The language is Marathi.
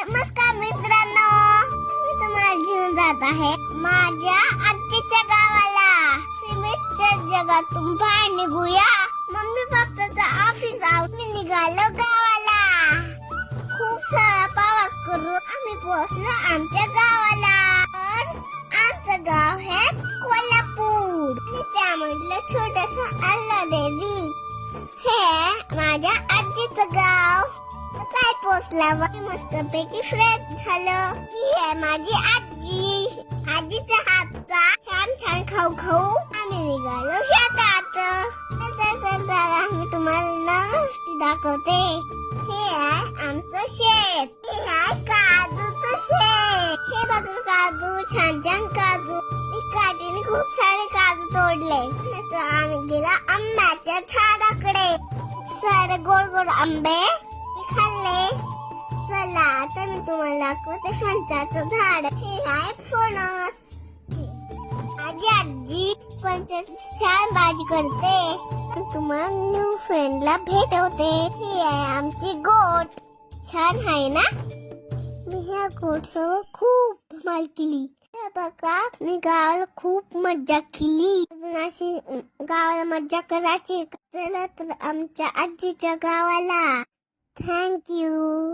नमस्कार मित्रांनो. मी तुम्हाला घेऊन जात आहे माझ्या आजीच्या गावाला. सिमेंटच्या जगातून बाहेर निघूया. मम्मी पप्पाचा ऑफिस आहोत मी निघालो गावाला. खूप सारा प्रवास करून आम्ही पोहोचलो आमच्या गावाला. तर आमचं गाव हे कोल्हापूर. आणि त्यामधलं छोटस अल्ला देवी हे माझ्या काय मस्त पैकी फ्रेश झालं. ही आहे माझी आजी. आजीच्या हातचा. छान छान खाऊ खाऊ आम्ही निघालो शेतात. चल चल आम्ही तुम्हाला गोष्टी दाखवते. हे आहे आमचं शेत. हे आहे काजूचं शेत. हे बघा काजू छान छान काजू. मी काठीने खूप सारे काजू तोडले. नंतर आम्ही गेला आंब्याच्या झाडाकडे. खूप सारे गोड गोड आंबे खाल्ले. आता मी तुम्हाला दाखवते फणसाचं झाड हे आहे फणस माझी आजी फणसाची छान भाजी करते. तुम्हाला न्यू फ्रेंडला भेटवते. ही आहे आमची गोट. छान आहे ना? मी ह्या गोट सोबत खूप धमाल केली. बघा मी गावाला खूप मज्जा केली. अशी गावाला मज्जा करायची चला तर आमच्या आजीच्या गावाला. Thank you